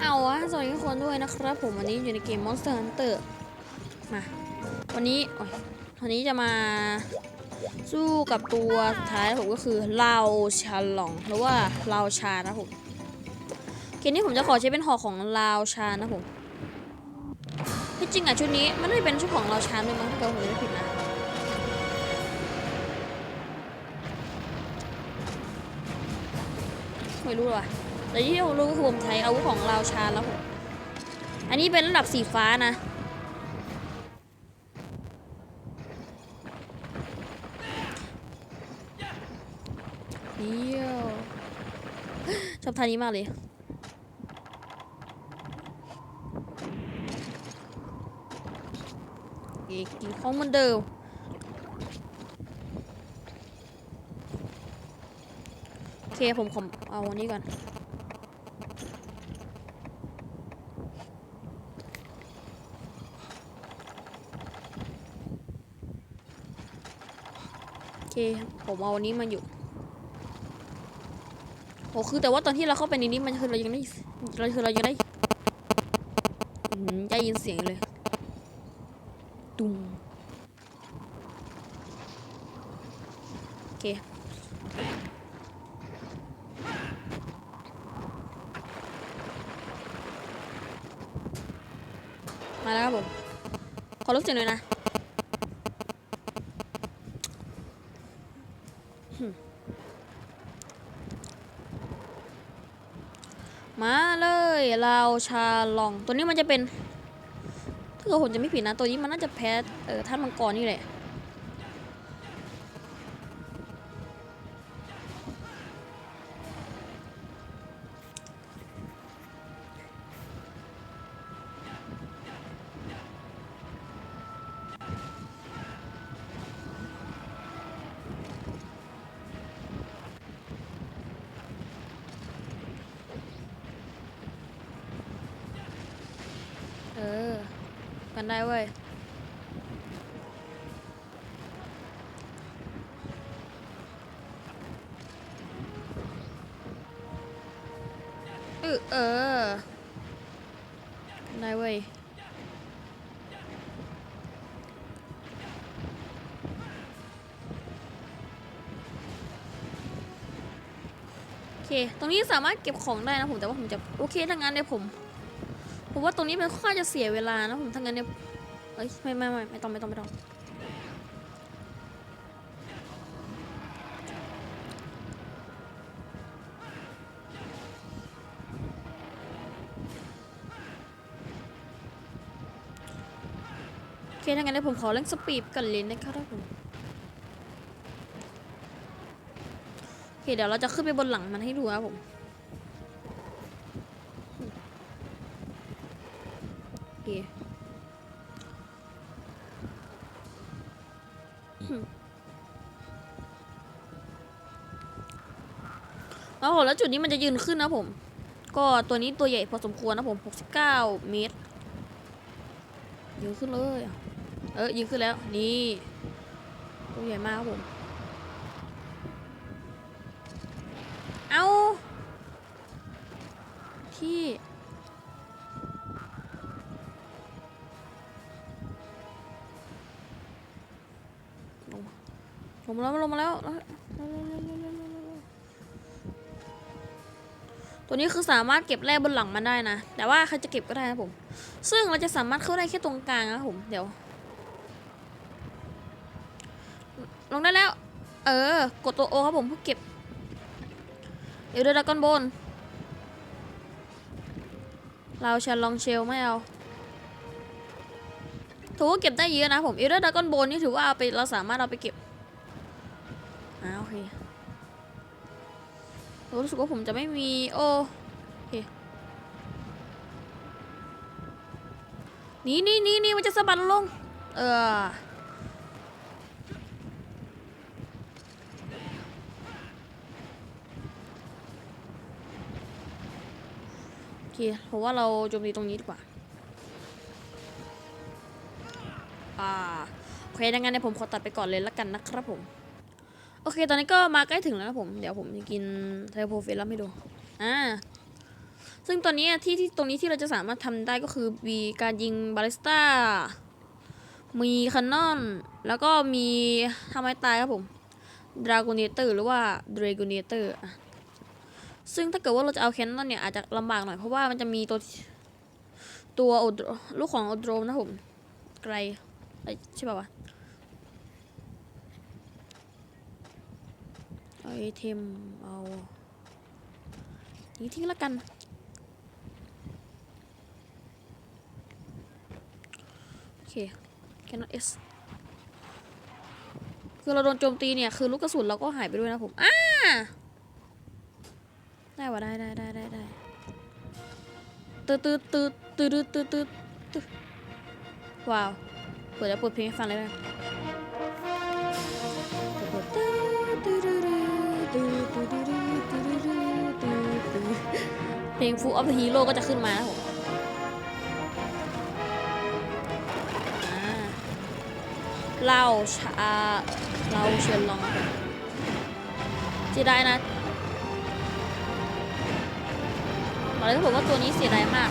เอาวะสวัสดีทุกคนด้วยนะครับผมวันนี้อยู่ในเกม Monster Hunter มา วันนี้โอ้ยวันนี้จะมาสู้กับตัวสุดท้ายผมก็คือลาวชาลองหรือว่าลาวชานะผมเกมนี้ผมจะขอใช้เป็นหอกของลาวชานะผมที่จริงอะชุดนี้มันไม่เป็นชุดของลาวชาด้วยมั้งถ้าเกิดผมไม่ผิดนะไม่รู้หรอ แต่ที่ผมรู้ก็คือผมใช้อาวุธของลาชาแล้วผมอันนี้เป็นระดับสีฟ้านะเยี่ยวชอบท่านี้มากเลยกินของเหมือนเดิมโอเค ผมขอเอาอันนี้ก่อน เค ผมเอาอันนี้มาอยู่โอ้คือแต่ว่าตอนที่เราเข้าไปในนี้มันคือเรายังได้เราคือเรายังได้อื้อหือได้ยินเสียงเลย ตุ้มโอเคมาแล้วครับผม ขอลุกเสียงหน่อยนะหึมาเลยเราชาลอง ตัวนี้มันจะเป็น ถ้าเกิดผมจะไม่ผิดนะ ตัวนี้มันน่าจะแพ้เออท่านมังกรนี่แหละ กันได้เว้ยเออเออกันได้เว้ยโอเค ตรงนี้สามารถเก็บของได้นะผม แต่ว่าผมจะ โอเคถ้างั้นเดี๋ยวผม ผมว่าตรงนี้มันค่อนข้าจะเสียเวลานะผมถ้างั้นเนี่ยเอ้ยไม่ไม่ไม่ไม่ต้องไม่ต้องไม่ต้องโอเคถ้างั้นเดี๋ยวผมขอเล่นสปีดกันเลยนะครับผมโอเคเดี๋ยวเราจะขึ้นไปบนหลังมันให้ดูนะผม เคแล้วผมแล้วจุดนี้มันจะยืนขึ้นนะผม ก็ตัวนี้ตัวใหญ่พอสมควรนะผม 69 เมตรยืนขึ้นเลย เออยืนขึ้นแล้ว นี่ตัวใหญ่มากครับผม เอาที่ งมาแล้วลงมาแล้ว ตัวนี้คือสามารถเก็บแร่บนหลังมันได้นะ แต่ว่าใครจะเก็บก็ได้นะผม ซึ่งเราจะสามารถเข้าได้แค่ตรงกลางนะผม เดี๋ยว ลงได้แล้ว เออ กดตัวโอครับผมเพื่อเก็บ เดี๋ยวเดดากอนบน เราชันลองเชลไม่เอาถือว่าเก็บได้เยอะนะผมเอเดอร์ดากอนโบนนี่ถือว่าเอาไปเราสามารถเอาไปเก็บ รู้สึกว่าผมจะไม่มี โอเคหนี่นี่นี่นี่มันจะสะบัดลง เออโอเคผมว่าเราโจมตีตรงนี้ดีกว่า อ่าโอเคดังนั้นเดี๋ยผมขอตัดไปก่อนเลยละกันนะครับผม โอเค ตอนนี้ก็มาใกล้ถึงแล้วนะผม เดี๋ยวผมจะกินเทอร์โพเฟลัมให้ดู อ่า ซึ่งตอนนี้ที่ที่ตรงนี้ที่เราจะสามารถทำได้ก็คือมีการยิงบาลิสต้า มีคันนอน แล้วก็มีทำไมตายครับผมดรากูเนเตอร์หรือว่าดรากูเนเตอร์ซึ่งถ้าเกิดว่าเราจะเอาแคนนอนเนี่ยอาจจะลำบากหน่อยเพราะว่ามันจะมีตัวตัวโอดลูกของโอโดรมนะผม ไกลใช่ป่าวะเอา ไอเทม เอาทิ้งทิ้งแล้วกัน โอเค cannot s คือเราโดนโจมตีเนี่ย คือลูกกระสุนเราก็หายไปด้วยนะผม อ้า ได้วะได้ได้ได้ได้ได้ตืดตืดตืดตืดตืดตืดตืดว้าว เปิดแล้วเปิดเพลงให้ฟังเลยนะ ลง Full of the Hero ก็จะขึ้นมานะผมเหล่าชาเราเชิญลองจะได้นะบอกเลยผมว่าตัวนี้เสียดายมาก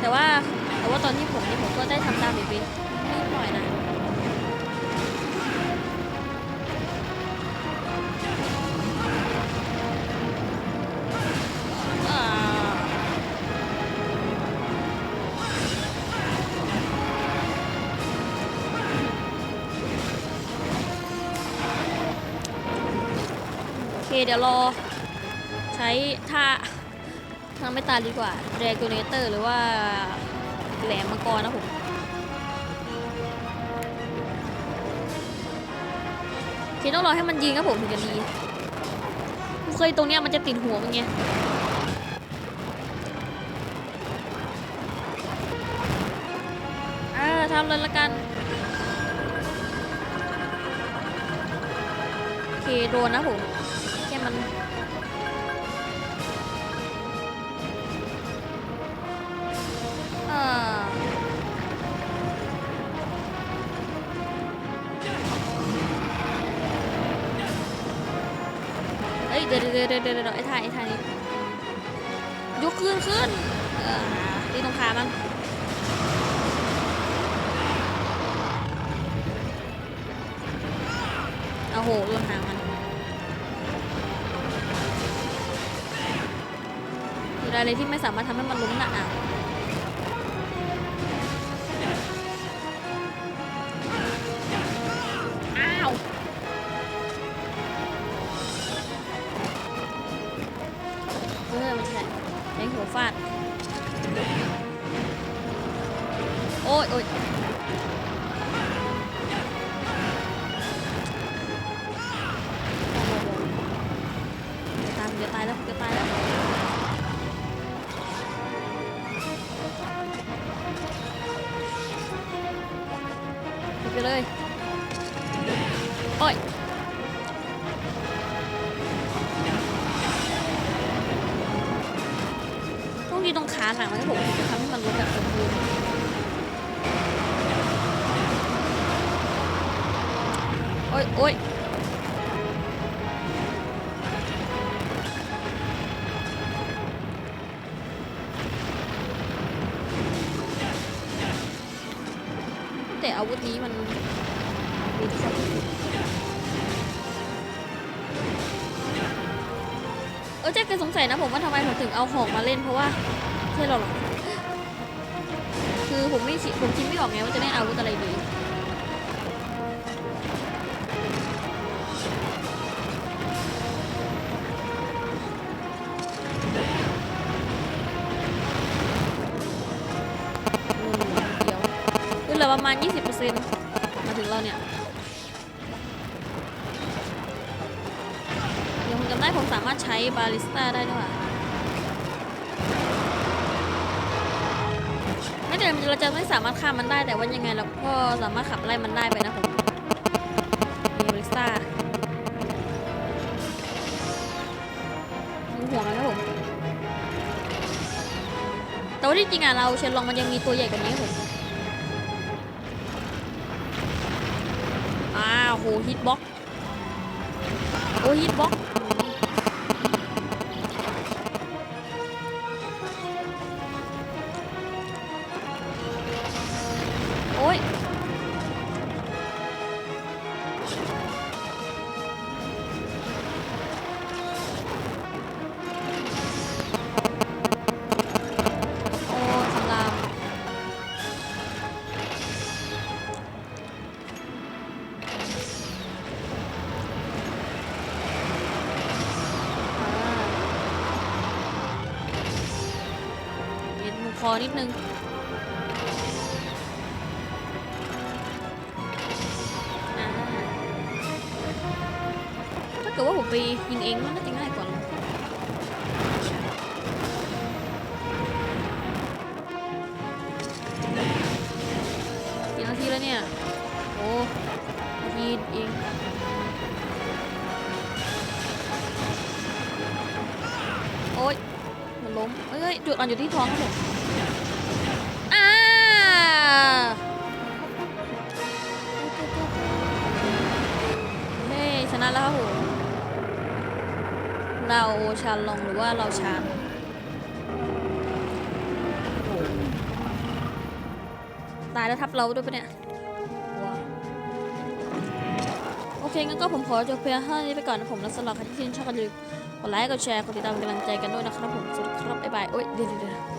แต่ว่าแต่ว่าตอนที่ผมเนี่ยผมก็ได้ทำตามไปเป็นนิดหน่อยนะ เคเดี๋ยวรอ ใช้ท่าทางไม่ตายดีกว่า d r a g o n a t o r หรือว่าแหลมมังกรนะผมโอเคต้องรอให้มันยิงครับผมถึงจะดีเคยตรงเนี้ยมันจะติดหัวมันไงอ่าทำเลยละกันโอเคโดนนะผม ดี๋ยวเดี๋ยวเดี๋ยวไอ้ท่าไอ้ท่านี้ยกขึ้นขึ้นเออตีตรงขามันเอาโหโดนหางมันอะไรที่ไม่สามารถทำให้มันล้มน่ะอะ ฟาด โอ้ยโอ้ยจะตายจะตายแล้วจะตายแล้วไปเลย โอ้ยาหลังนะครับผมถึงจะทำให้มันรู้แบบสมบูรณ์โอ้ยโอ้ยแต่อาวุธนี้มันดูที่สุดเออเจ๊เคยสงสัยนะผมว่าทำไมผมถึงเอาหอกมาเล่นเพราะว่าใช่หรอหรอคือผมไม่ผมคิดไม่ออกไงว่าจะเล่นอาวุธอะไรดีเดียวเหลือประมาณ 20%มาถึงเราเนี่ยเดี๋ยวผมจำได้ผมสามารถใช้บาริสต้าได้ด้วย ว่ะไม่แต่เราจะไม่สามารถฆ่ามันได้แต่ว่ายังไงเราก็สามารถขับไล่มันได้ไปนะผมมีบริสต้ามีห่วงนะผมแต่ว่าที่จริงอะเราเชนลองมันยังมีตัวใหญ่กว่านี้ครับผมอ้าวโหฮิตบ็อกโอ้ฮิตบ็อก คอนิดนึงอ่าถ้าเกิดว่าผมไปยิงเองมันน่าจะง่ายกว่ากี่นาทีแล้วเนี่ย โอ้นาทีเองโอ๊ยมันล้มเอ้ยจุดอ่อนอยู่ที่ท้องครับผมอ่า เฮ้ชนะแล้วครับผมเราชาลงหรือว่าเราชาตายแล้วทับเราด้วยปะเนี่ยโอเคงั้นก็ผมขอจบเพียงเท่านี้ไปก่อนนะผมและสำหรับใครที่ชื่นชอบกันอย่าลืมกดไลค์กดแชร์กดติดตามเป็นกำลังใจกันด้วยนะครับผมสวัสดีครับบ๊ายบายโอ๊ยเดี๋ยวเดี๋ยวเดี๋ยว